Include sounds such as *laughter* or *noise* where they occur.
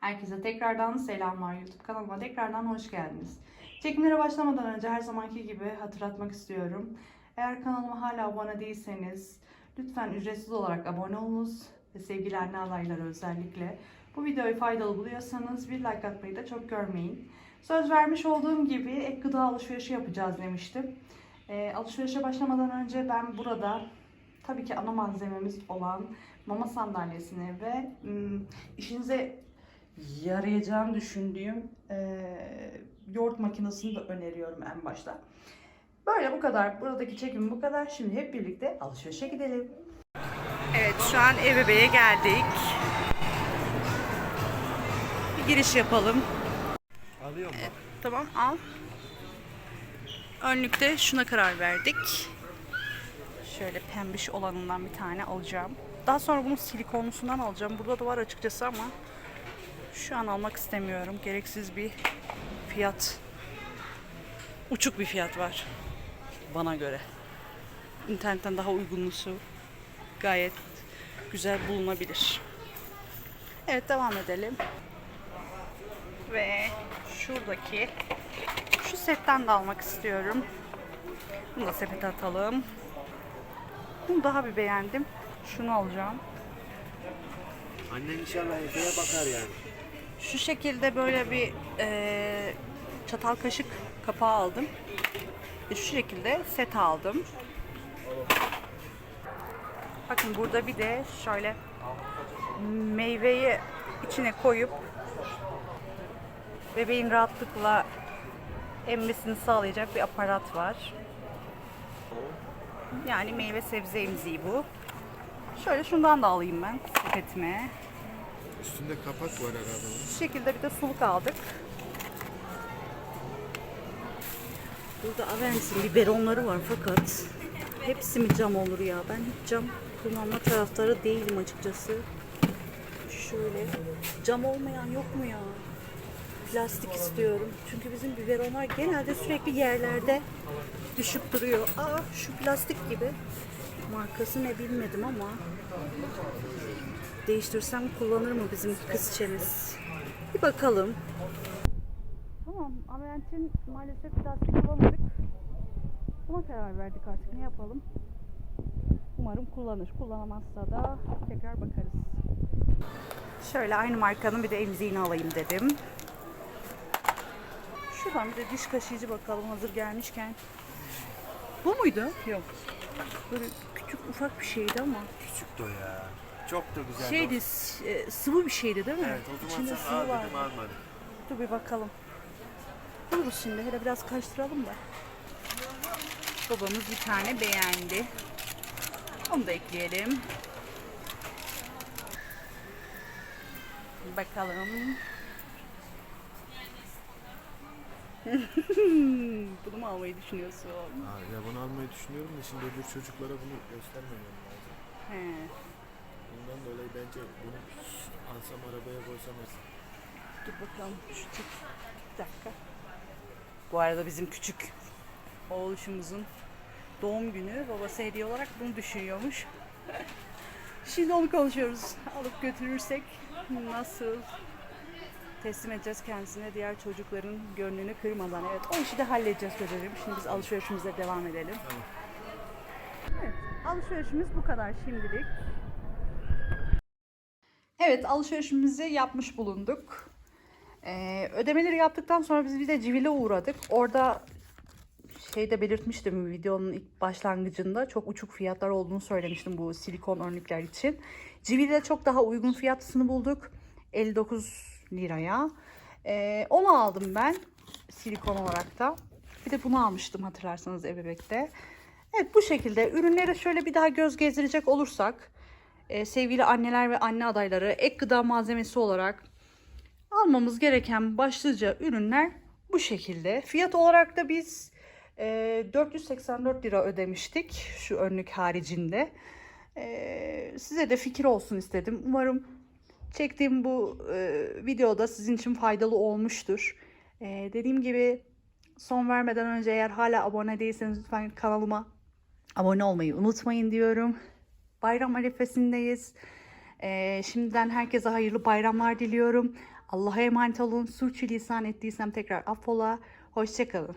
Herkese tekrardan selamlar YouTube kanalıma tekrardan hoş geldiniz. Çekimlere başlamadan önce her zamanki gibi hatırlatmak istiyorum. Eğer kanalıma hala abone değilseniz lütfen ücretsiz olarak abone olunuz ve sevgili anne adayları özellikle bu videoyu faydalı buluyorsanız bir like atmayı da çok görmeyin. Söz vermiş olduğum gibi ek gıda alışverişi yapacağız demiştim. Ee, alışverişe başlamadan önce ben burada tabii ki ana malzememiz olan mama sandalyesini ve ım, işinize yarayacağını düşündüğüm eee yoğurt makinesini de öneriyorum en başta. Böyle bu kadar. Buradaki çekim bu kadar. Şimdi hep birlikte alışverişe gidelim. Evet şu an Ebebe'ye geldik. Bir giriş yapalım. Alıyor mu? Tamam al. Önlükte şuna karar verdik. Şöyle pembiş olanından bir tane alacağım. Daha sonra bunu silikonlusundan alacağım. Burada da var açıkçası ama şu an almak istemiyorum. Gereksiz bir fiyat. Uçuk bir fiyat var. Bana göre. İnternetten daha uygunlusu gayet güzel bulunabilir. Evet devam edelim. Ve şuradaki şu setten de almak istiyorum. Bunu da sepete atalım. Bunu daha bir beğendim. Şunu alacağım. Annen inşallah Efe'ye bakar yani. Şu şekilde böyle bir eee, çatal kaşık kapağı aldım. Ve şu şekilde set aldım. Bakın burada bir de şöyle meyveyi içine koyup bebeğin rahatlıkla emmesini sağlayacak bir aparat var. Yani meyve sebze emziği bu. Şöyle şundan da alayım ben sepetime. Üstünde kapak var herhalde. Bu şekilde bir de suluk aldık. Burada Avens'in biberonları var fakat hepsi mi cam olur ya? Ben hiç cam kullanma taraftarı değilim açıkçası. Şöyle cam olmayan yok mu ya? Plastik istiyorum. Çünkü bizim biberonlar genelde sürekli yerlerde düşüp duruyor. Aa şu plastik gibi. Markası ne bilmedim ama değiştirsem kullanır mı bizim kız çemiz? Bir bakalım. Tamam, Aventin maalesef plastik bulamadık. Buna karar verdik artık. Ne yapalım? Umarım kullanır. Kullanamazsa da tekrar bakarız. Şöyle aynı markanın bir de emziğini alayım dedim. Şuradan bir de diş kaşıyıcı bakalım hazır gelmişken. Bu muydu? Yok. Böyle küçük ufak bir şeydi ama. Küçüktü ya. Çok da güzel. Şeydi, e, sıvı bir şeydi değil mi? Evet o zaman İçinde sen sıvı al vardı. dedim almadım. Dur bir bakalım. Buluruz şimdi. Hele biraz karıştıralım da. Babamız bir tane beğendi. Onu da ekleyelim. Bakalım. *laughs* Bunu mu almayı düşünüyorsun? Ha, ya bunu almayı düşünüyorum da şimdi öbür çocuklara bunu göstermemem lazım. He. Bundan dolayı bence bunu alsam arabaya koysam aslında. Dur bakalım. Şu. Bir dakika. Bu arada bizim küçük oğluşumuzun doğum günü babası hediye olarak bunu düşünüyormuş. *laughs* Şimdi onu konuşuyoruz. Alıp götürürsek nasıl teslim edeceğiz kendisine diğer çocukların gönlünü kırmadan. Evet o işi de halledeceğiz çocuğum. Şimdi biz alışverişimize devam edelim. Evet alışverişimiz bu kadar şimdilik. Evet alışverişimizi yapmış bulunduk. Ee, ödemeleri yaptıktan sonra biz bir de Civil'e uğradık. Orada şeyde belirtmiştim videonun ilk başlangıcında çok uçuk fiyatlar olduğunu söylemiştim bu silikon önlükler için. Civil'de çok daha uygun fiyatlısını bulduk. 59 liraya. Ee, onu aldım ben silikon olarak da. Bir de bunu almıştım hatırlarsanız ebebekte. Evet bu şekilde ürünlere şöyle bir daha göz gezdirecek olursak e, sevgili anneler ve anne adayları ek gıda malzemesi olarak almamız gereken başlıca ürünler bu şekilde. Fiyat olarak da biz e, 484 lira ödemiştik şu önlük haricinde. E, size de fikir olsun istedim. Umarım çektiğim bu e, videoda sizin için faydalı olmuştur. E, dediğim gibi son vermeden önce eğer hala abone değilseniz lütfen kanalıma abone olmayı unutmayın diyorum. Bayram arifesindeyiz. Ee, şimdiden herkese hayırlı bayramlar diliyorum. Allah'a emanet olun. Sürçülisan ettiysem tekrar affola. Hoşçakalın.